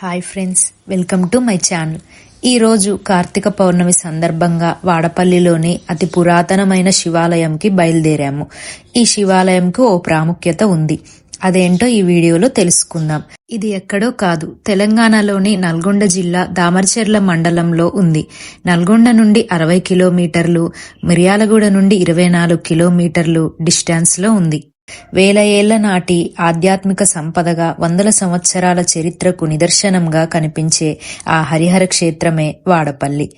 Hi friends welcome to my channel. ఈరోజు కార్తీక పౌర్ణమి సందర్భంగా వాడపల్లిలోని అతి పురాతనమైన శివాలయంకి బయలుదేరాము. ఈ శివాలయంకు ఓ ప్రాముఖ్యత ఉంది. అదేంటో ఈ వీడియోలో తెలుసుకుందాం. ఇది ఎక్కడో కాదు తెలంగాణలోని నల్గొండ జిల్లా దామర్చెర్ల మండలంలో ఉంది. నల్గొండ నుండి అరవై కిలోమీటర్లు మిర్యాలగూడ నుండి ఇరవై నాలుగు కిలోమీటర్లు డిస్టాన్స్లో ఉంది. వేల ఏళ్ళ నాటి ఆధ్యాత్మిక సంపదగా వందల సంవత్సరాల చరిత్రకు నిదర్శనంగా కనిపించే ఆ హరిహర క్షేత్రమే వాడపల్లి.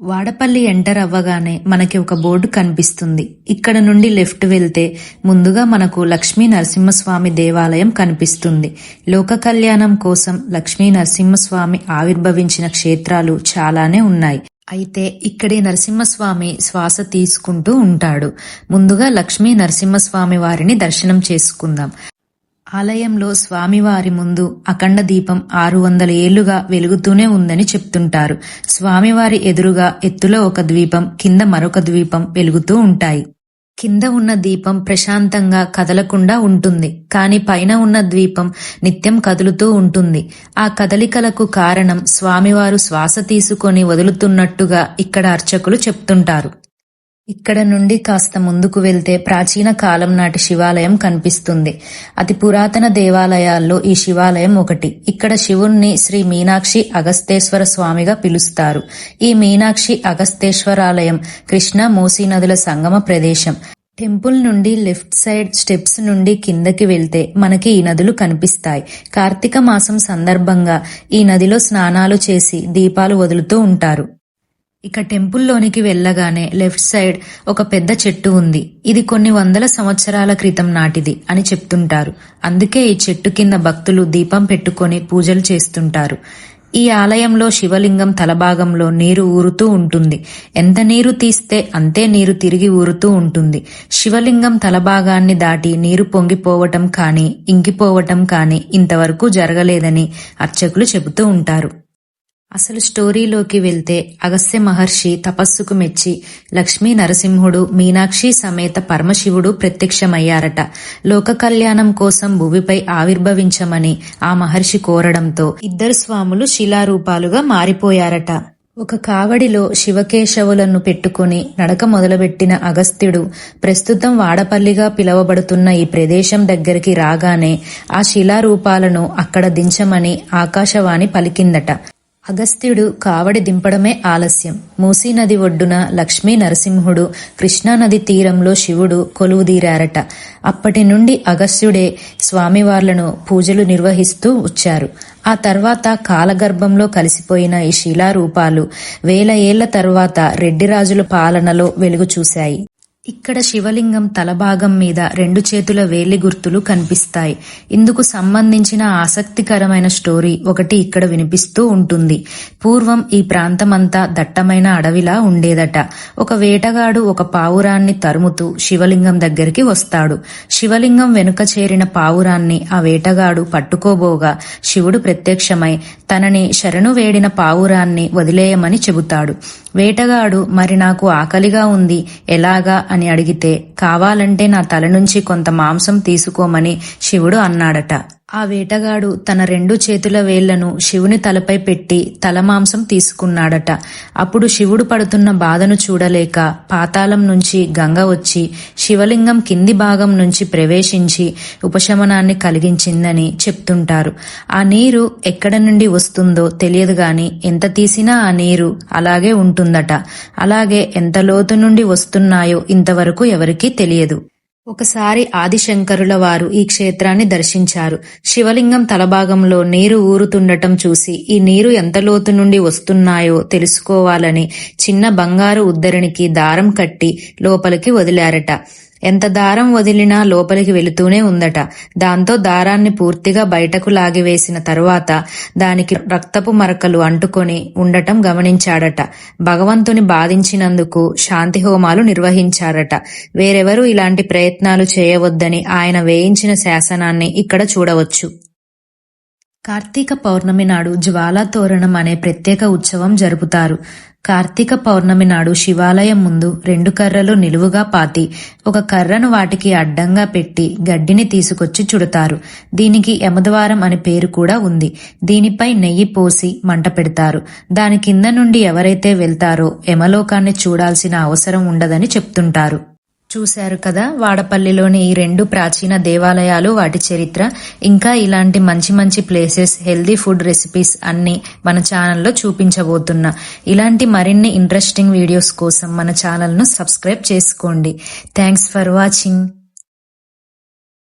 వాడపల్లి ఎంటర్ అవ్వగానే మనకి ఒక బోర్డు కనిపిస్తుంది. ఇక్కడ నుండి లెఫ్ట్ వెళ్తే ముందుగా మనకు లక్ష్మీ నరసింహస్వామి దేవాలయం కనిపిస్తుంది. లోక కళ్యాణం కోసం లక్ష్మీ నరసింహస్వామి ఆవిర్భవించిన క్షేత్రాలు చాలానే ఉన్నాయి. అయితే ఇక్కడే నరసింహస్వామి శ్వాస తీసుకుంటూ ఉంటాడు. ముందుగా లక్ష్మీ నరసింహస్వామి వారిని దర్శనం చేసుకుందాం. ఆలయంలో స్వామివారి ముందు అఖండ దీపం ఆరు వందల ఏళ్ళుగా వెలుగుతూనే ఉందని చెప్తుంటారు. స్వామివారి ఎదురుగా ఎత్తులో ఒక ద్వీపం కింద మరొక ద్వీపం వెలుగుతూ ఉంటాయి. కింద ఉన్న దీపం ప్రశాంతంగా కదలకుండా ఉంటుంది. కాని పైన ఉన్న ద్వీపం నిత్యం కదులుతూ ఉంటుంది. ఆ కదలికలకు కారణం స్వామివారు శ్వాస తీసుకొని వదులుతున్నట్టుగా ఇక్కడ అర్చకులు చెప్తుంటారు. ఇక్కడ నుండి కాస్త ముందుకు వెళ్తే ప్రాచీన కాలం నాటి శివాలయం కనిపిస్తుంది. అతి పురాతన దేవాలయాల్లో ఈ శివాలయం ఒకటి. ఇక్కడ శివుణ్ణి శ్రీ మీనాక్షి అగస్తేశ్వర స్వామిగా పిలుస్తారు. ఈ మీనాక్షి అగస్తేశ్వరాలయం కృష్ణ మూసీ నదుల సంగమ ప్రదేశం. టెంపుల్ నుండి లెఫ్ట్ సైడ్ స్టెప్స్ నుండి కిందకి వెళ్తే మనకి ఈ నదులు కనిపిస్తాయి. కార్తీక మాసం సందర్భంగా ఈ నదిలో స్నానాలు చేసి దీపాలు వదులుతూ ఉంటారు. ఇక టెంపుల్లోనికి వెళ్ళగానే లెఫ్ట్ సైడ్ ఒక పెద్ద చెట్టు ఉంది. ఇది కొన్ని వందల సంవత్సరాల క్రితం నాటిది అని చెప్తుంటారు. అందుకే ఈ చెట్టు కింద భక్తులు దీపం పెట్టుకొని పూజలు చేస్తుంటారు. ఈ ఆలయంలో శివలింగం తలభాగంలో నీరు ఊరుతూ ఉంటుంది. ఎంత నీరు తీస్తే అంతే నీరు తిరిగి ఊరుతూ ఉంటుంది. శివలింగం తలభాగాన్ని దాటి నీరు పొంగిపోవటం కానీ ఇంకిపోవటం కానీ ఇంతవరకు జరగలేదని అర్చకులు చెబుతూ ఉంటారు. అసలు స్టోరీలోకి వెళ్తే అగస్త్య మహర్షి తపస్సుకు మెచ్చి లక్ష్మీ నరసింహుడు మీనాక్షి సమేత పరమశివుడు ప్రత్యక్షమయ్యారట. లోక కళ్యాణం కోసం భూమిపై ఆవిర్భవించమని ఆ మహర్షి కోరడంతో ఇద్దరు స్వాములు శిలారూపాలుగా మారిపోయారట. ఒక కావడిలో శివకేశవులను పెట్టుకుని నడక మొదలుపెట్టిన అగస్త్యుడు ప్రస్తుతం వాడపల్లిగా పిలువబడుతున్న ఈ ప్రదేశం దగ్గరికి రాగానే ఆ శిలారూపాలను అక్కడ దించమని ఆకాశవాణి పలికిందట. అగస్త్యుడు కావడి దింపడమే ఆలస్యం. మూసీ నది ఒడ్డున లక్ష్మీ నరసింహుడు కృష్ణానది తీరంలో శివుడు కొలువుదీరారట. అప్పటి నుండి అగస్త్యుడే స్వామివార్లను పూజలు నిర్వహిస్తూ వచ్చారు. ఆ తర్వాత కాలగర్భంలో కలిసిపోయిన ఈ శిలారూపాలు వేల ఏళ్ళ తర్వాత రెడ్డిరాజుల పాలనలో వెలుగు చూశాయి ఇక్కడ శివలింగం తలభాగం మీద రెండు చేతుల వేలి గుర్తులు కనిపిస్తాయి. ఇందుకు సంబంధించిన ఆసక్తికరమైన స్టోరీ ఒకటి ఇక్కడ వినిపిస్తూ ఉంటుంది. పూర్వం ఈ ప్రాంతమంతా దట్టమైన అడవిలా ఉండేదట. ఒక వేటగాడు ఒక పావురాన్ని తరుముతూ శివలింగం దగ్గరికి వస్తాడు. శివలింగం వెనుక చేరిన పావురాన్ని ఆ వేటగాడు పట్టుకోబోగా శివుడు ప్రత్యక్షమై తనని శరణు వేడిన పావురాన్ని వదిలేయమని చెబుతాడు. వేటగాడు మరి నాకు ఆకలిగా ఉంది ఎలాగా? అని అడిగితే కావాలంటే నా తల నుంచి కొంత మాంసం తీసుకోమని శివుడు అన్నాడట. ఆ వేటగాడు తన రెండు చేతుల వేళ్ళను శివుని తలపై పెట్టి తలమాంసం తీసుకున్నాడట. అప్పుడు శివుడు పడుతున్న బాధను చూడలేక పాతాళం నుంచి గంగ వచ్చి శివలింగం కింది భాగం నుంచి ప్రవేశించి ఉపశమనాన్ని కలిగించిందని చెప్తుంటారు. ఆ నీరు ఎక్కడ నుండి వస్తుందో తెలియదు గాని ఎంత తీసినా ఆ నీరు అలాగే ఉంటుందట. అలాగే ఎంత లోతు నుండి వస్తున్నాయో ఇంతవరకు ఎవరికీ తెలియదు. ఒకసారి ఆదిశంకరుల వారు ఈ క్షేత్రాన్ని దర్శించారు. శివలింగం తలభాగంలో నీరు ఊరుతుండటం చూసి ఈ నీరు ఎంత లోతు నుండి వస్తున్నాయో తెలుసుకోవాలని చిన్న బంగారు ఉద్దరినికి దారం కట్టి లోపలికి వదిలారట. ఎంత దారం వదిలినా లోపలికి వెళుతూనే ఉందట. దాంతో దారాన్ని పూర్తిగా బయటకు లాగివేసిన తరువాత దానికి రక్తపు మరకలు అంటుకొని ఉండటం గమనించాడట. భగవంతుని బాధించినందుకు శాంతి హోమాలు నిర్వహించారట. వేరెవరూ ఇలాంటి ప్రయత్నాలు చేయవద్దని ఆయన వేయించిన శాసనాన్ని ఇక్కడ చూడవచ్చు. కార్తీక పౌర్ణమి నాడు జ్వాలా తోరణం అనే ప్రత్యేక ఉత్సవం జరుపుతారు. కార్తీక పౌర్ణమి నాడు శివాలయం ముందు రెండు కర్రలు నిలువుగా పాతి ఒక కర్రను వాటికి అడ్డంగా పెట్టి గడ్డిని తీసుకొచ్చి చుడతారు. దీనికి యమద్వారం అని పేరు కూడా ఉంది. దీనిపై నెయ్యి పోసి మంట పెడతారు. దాని కింద నుండి ఎవరైతే వెళ్తారో యమలోకాన్ని చూడాల్సిన అవసరం ఉండదని చెప్తుంటారు. చూశారు కదా వాడపల్లిలోని ఈ రెండు ప్రాచీన దేవాలయాలు వాటి చరిత్ర. ఇంకా ఇలాంటి మంచి మంచి ప్లేసెస్ హెల్దీ ఫుడ్ రెసిపీస్ అన్ని మన ఛానల్లో చూపించబోతున్నా. ఇలాంటి మరిన్ని ఇంట్రెస్టింగ్ వీడియోస్ కోసం మన ఛానల్ను సబ్స్క్రైబ్ చేసుకోండి. Thanks for watching